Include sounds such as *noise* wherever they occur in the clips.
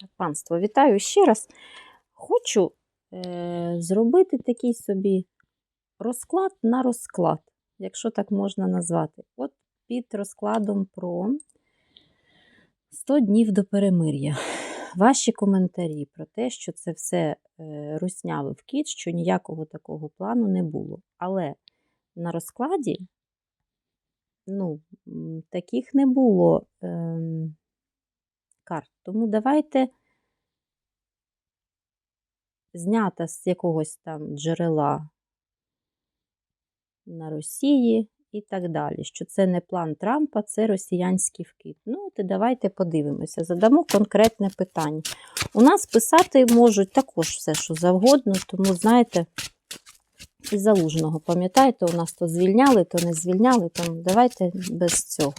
Так, панство, вітаю ще раз. Хочу е, зробити такий собі розклад на розклад, якщо так можна назвати. От під розкладом про 100 днів до перемир'я. Ваші коментарі про те, що це все е, руснявий вкид, що ніякого такого плану не було. Але на розкладі ну, таких не було ем, карт. Тому давайте знята з якогось там джерела на Росії і так далі. Що це не план Трампа, це росіянський вкид. Ну, от і давайте подивимося, задамо конкретне питання. У нас писати можуть також все, що завгодно, тому, знаєте, і залужного. Пам'ятаєте, у нас то звільняли, то не звільняли, тому давайте без цього.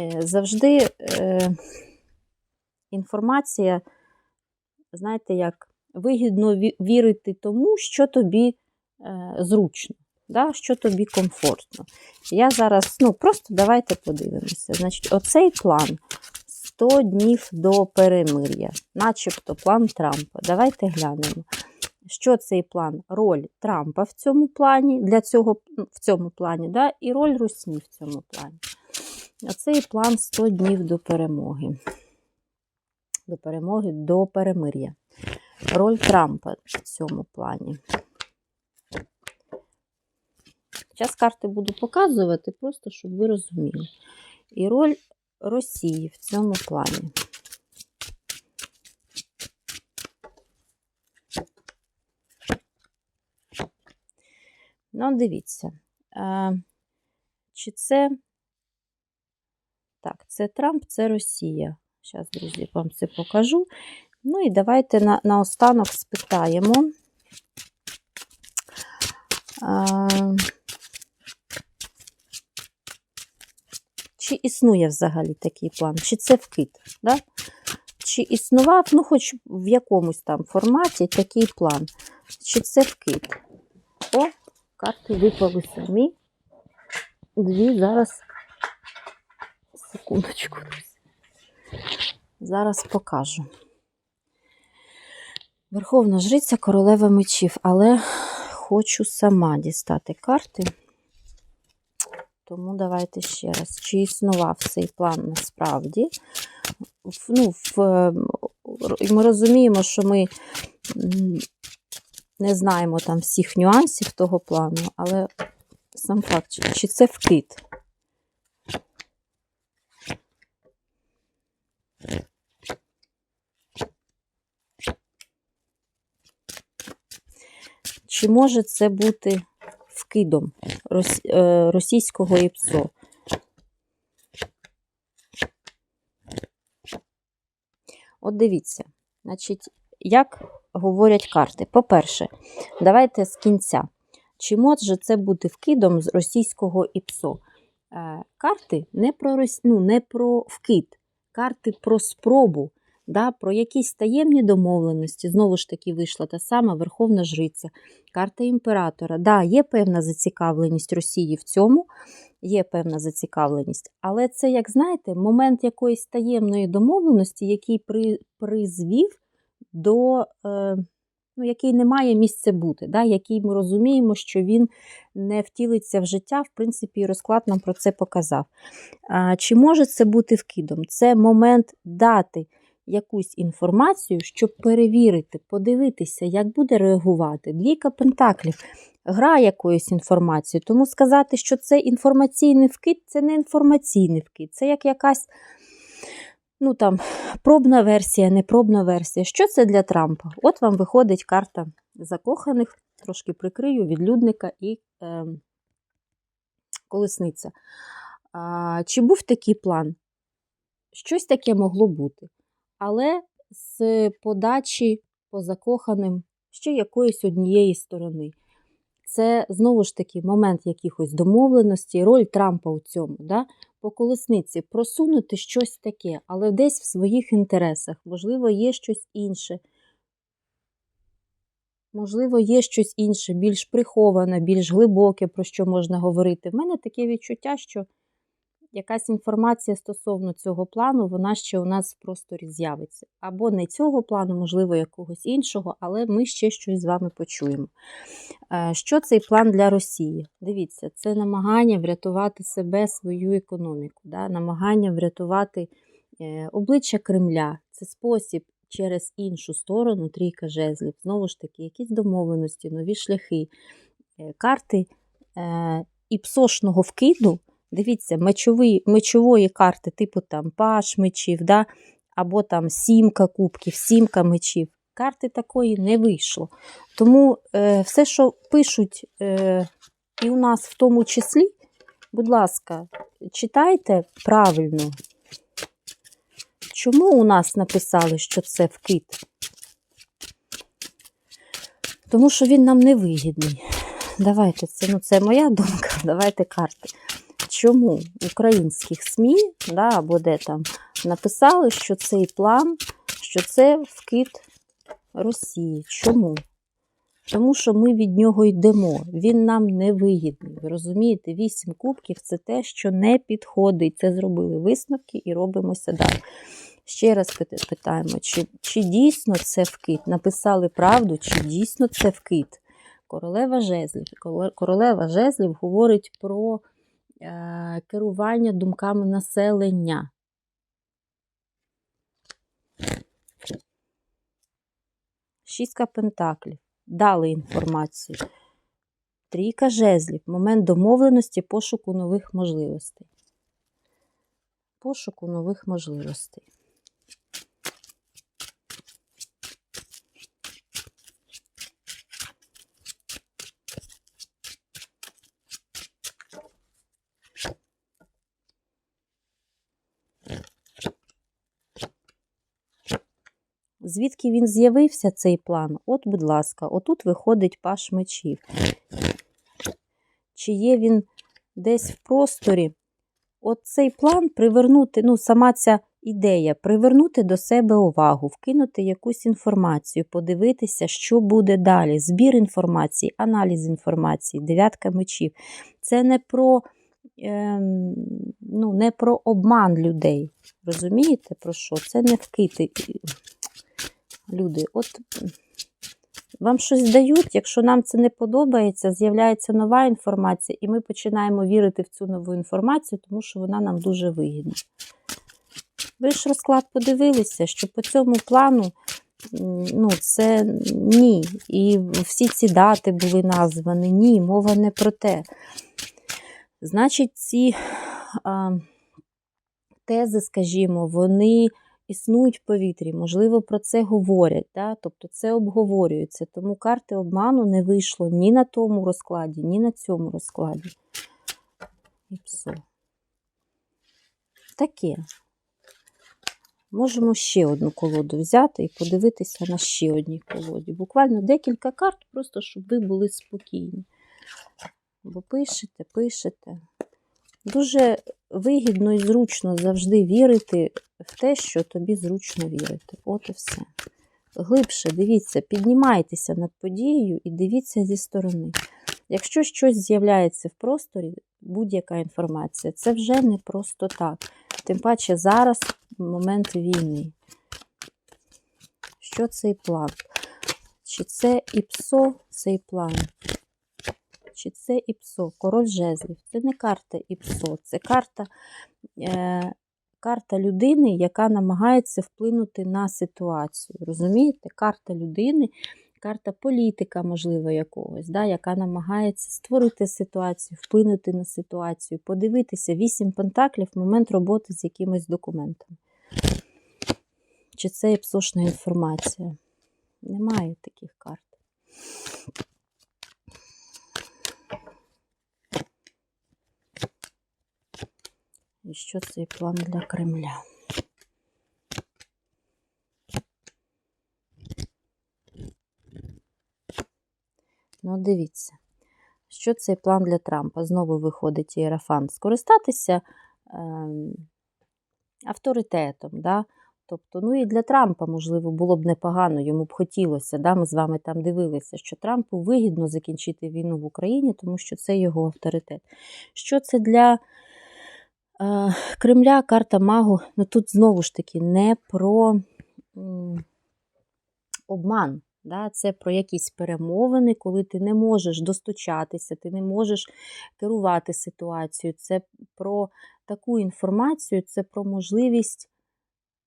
Е, Завжди е, інформація, знаєте, як вигідно вірити тому, що тобі е, зручно, да? що тобі комфортно. Я зараз, ну, просто давайте подивимося. Значить, оцей план 100 днів до перемир'я, начебто план Трампа. Давайте глянемо. Що цей план? Роль Трампа в цьому плані, для цього в цьому плані, да? і роль Русні в цьому плані. Оцей план 100 днів до перемоги. До перемоги, до перемир'я. Роль Трампа в цьому плані. Зараз карти буду показувати, просто щоб ви розуміли. І роль Росії в цьому плані. Ну, дивіться. Чи це. Так, це Трамп, це Росія. Зараз, друзі, вам це покажу. Ну і давайте на, наостанок спитаємо. Е, чи існує взагалі такий план? Чи це вкид? Да? Чи існував, ну, хоч в якомусь там форматі такий план? Чи це вкид? О, карти випали самі. Дві зараз. Секундочку, друзі. Зараз покажу. Верховна жриця королева мечів, але хочу сама дістати карти. Тому давайте ще раз. Чи існував цей план насправді? Ну, в, ми розуміємо, що ми не знаємо там всіх нюансів того плану, але сам факт, чи це вкид? Чи може це бути вкидом е, російського ІПСО? От дивіться, значить, як говорять карти. По-перше, давайте з кінця. Чи може це бути вкидом з російського ІПСО? Е, карти не про, ну, не про вкид, карти про спробу, да, про якісь таємні домовленості. Знову ж таки, вийшла та сама Верховна Жриця, карта імператора. Да, є певна зацікавленість Росії в цьому, є певна зацікавленість, але це, як знаєте, момент якоїсь таємної домовленості, який при, призвів до. Е, Ну, який не має місця бути, да, який ми розуміємо, що він не втілиться в життя, в принципі, розклад нам про це показав. А, чи може це бути вкидом? Це момент дати якусь інформацію, щоб перевірити, подивитися, як буде реагувати. Двійка пентаклів, гра якоюсь інформацією. Тому сказати, що це інформаційний вкид, це не інформаційний вкид, це як якась ну там, пробна версія, не пробна версія. Що це для Трампа? От вам виходить карта закоханих, трошки прикрию, відлюдника і е, колесниця. А, чи був такий план? Щось таке могло бути. Але з подачі по закоханим ще якоїсь однієї сторони. Це знову ж таки момент якихось домовленостей, роль Трампа у цьому. Да? По колесниці просунути щось таке, але десь в своїх інтересах. Можливо, є щось інше. Можливо, є щось інше, більш приховане, більш глибоке, про що можна говорити. В мене таке відчуття, що якась інформація стосовно цього плану, вона ще у нас в просторі з'явиться. Або не цього плану, можливо, якогось іншого, але ми ще щось з вами почуємо. Е, Що цей план для Росії? Дивіться, це намагання врятувати себе, свою економіку, да? намагання врятувати е, обличчя Кремля. Це спосіб через іншу сторону, трійка жезлів, знову ж таки, якісь домовленості, нові шляхи, Е, карти е, іпсошного вкиду. Дивіться, мечові, мечової карти, типу там паш мечів, да? або там сімка кубків, сімка мечів. Карти такої не вийшло. Тому е, все, що пишуть, е, і у нас в тому числі, будь ласка, читайте правильно. Чому у нас написали, що це вкид? Тому що він нам не вигідний. Давайте, це, ну, це моя думка, *laughs* давайте карти. Чому українських СМІ, да, або де там, написали, що цей план, що це вкид Росії. Чому? Тому що ми від нього йдемо. Він нам не вигідний. Ви розумієте, вісім кубків це те, що не підходить. Це зробили висновки і робимося далі. Ще раз питаємо, чи, чи дійсно це вкид? Написали правду, чи дійсно це вкид? Королева жезлів. Королева жезлів говорить про керування думками населення. Шістка пентаклів. Дали інформацію. Трійка жезлів. Момент домовленості пошуку нових можливостей. Пошуку нових можливостей. Звідки він з'явився, цей план? От, будь ласка, отут виходить паш мечів. Чи є він десь в просторі? От цей план привернути, ну, сама ця ідея, привернути до себе увагу, вкинути якусь інформацію, подивитися, що буде далі. Збір інформації, аналіз інформації, дев'ятка мечів. Це не про, ем, ну, не про обман людей. Розумієте, про що? Це не вкити. Люди, от вам щось дають, якщо нам це не подобається, з'являється нова інформація, і ми починаємо вірити в цю нову інформацію, тому що вона нам дуже вигідна. Ви ж розклад подивилися, що по цьому плану ну, це ні. І всі ці дати були названі. Ні, мова не про те. Значить, ці а, тези, скажімо, вони існують в повітрі, можливо, про це говорять, да? тобто це обговорюється. Тому карти обману не вийшло ні на тому розкладі, ні на цьому розкладі. І все. Таке. Можемо ще одну колоду взяти і подивитися на ще одній колоді. Буквально декілька карт, просто щоб ви були спокійні. Бо пишете, пишете. Дуже вигідно і зручно завжди вірити в те, що тобі зручно вірити. От і все. Глибше дивіться, піднімайтеся над подією і дивіться зі сторони. Якщо щось з'являється в просторі, будь-яка інформація, це вже не просто так. Тим паче зараз момент війни. Що цей план? Чи це ІПСО цей план? Чи це ІПСО? Король жезлів. Це не карта ІПСО, це карта, е, карта людини, яка намагається вплинути на ситуацію. Розумієте? Карта людини, карта політика, можливо, якогось, да, яка намагається створити ситуацію, вплинути на ситуацію, подивитися вісім пентаклів в момент роботи з якимось документом. Чи це іпсошна інформація? Немає таких карт. І що цей план для Кремля? Ну, дивіться, що цей план для Трампа? Знову виходить Єрафан. Скористатися е, авторитетом. Да? Тобто, ну і для Трампа, можливо, було б непогано, йому б хотілося. Да? Ми з вами там дивилися, що Трампу вигідно закінчити війну в Україні, тому що це його авторитет. Що це для Кремля, карта Магу. Ну тут знову ж таки не про обман. Да? Це про якісь перемовини, коли ти не можеш достучатися, ти не можеш керувати ситуацією. Це про таку інформацію, це про можливість.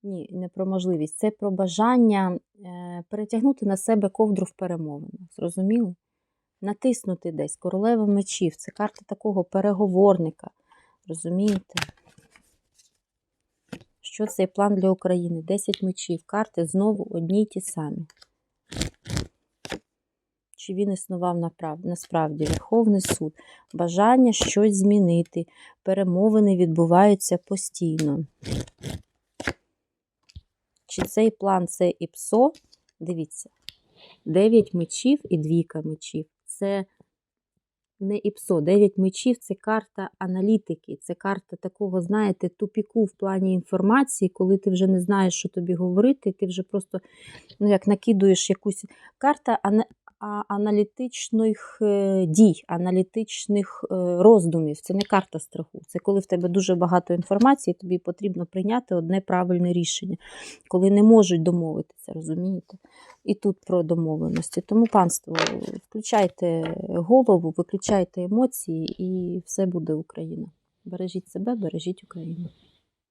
Ні, не про можливість, це про бажання е, перетягнути на себе ковдру в перемовинах. Зрозуміли? Натиснути десь королева мечів. Це карта такого переговорника. Розумієте? Що цей план для України? 10 мечів. Карти знову одні й ті самі. Чи він існував насправді? Верховний суд. Бажання щось змінити. Перемовини відбуваються постійно. Чи цей план це ІПСО? Дивіться. 9 мечів і двійка мечів. Це не ІПСО. Дев'ять мечів це карта аналітики. Це карта такого, знаєте, тупіку в плані інформації, коли ти вже не знаєш, що тобі говорити, ти вже просто ну, як накидуєш якусь карта аналітичних е, дій, аналітичних е, роздумів. Це не карта страху. Це коли в тебе дуже багато інформації, тобі потрібно прийняти одне правильне рішення, коли не можуть домовитися, розумієте? І тут про домовленості. Тому, панство, включайте голову, виключайте емоції, і все буде Україна. Бережіть себе, бережіть Україну.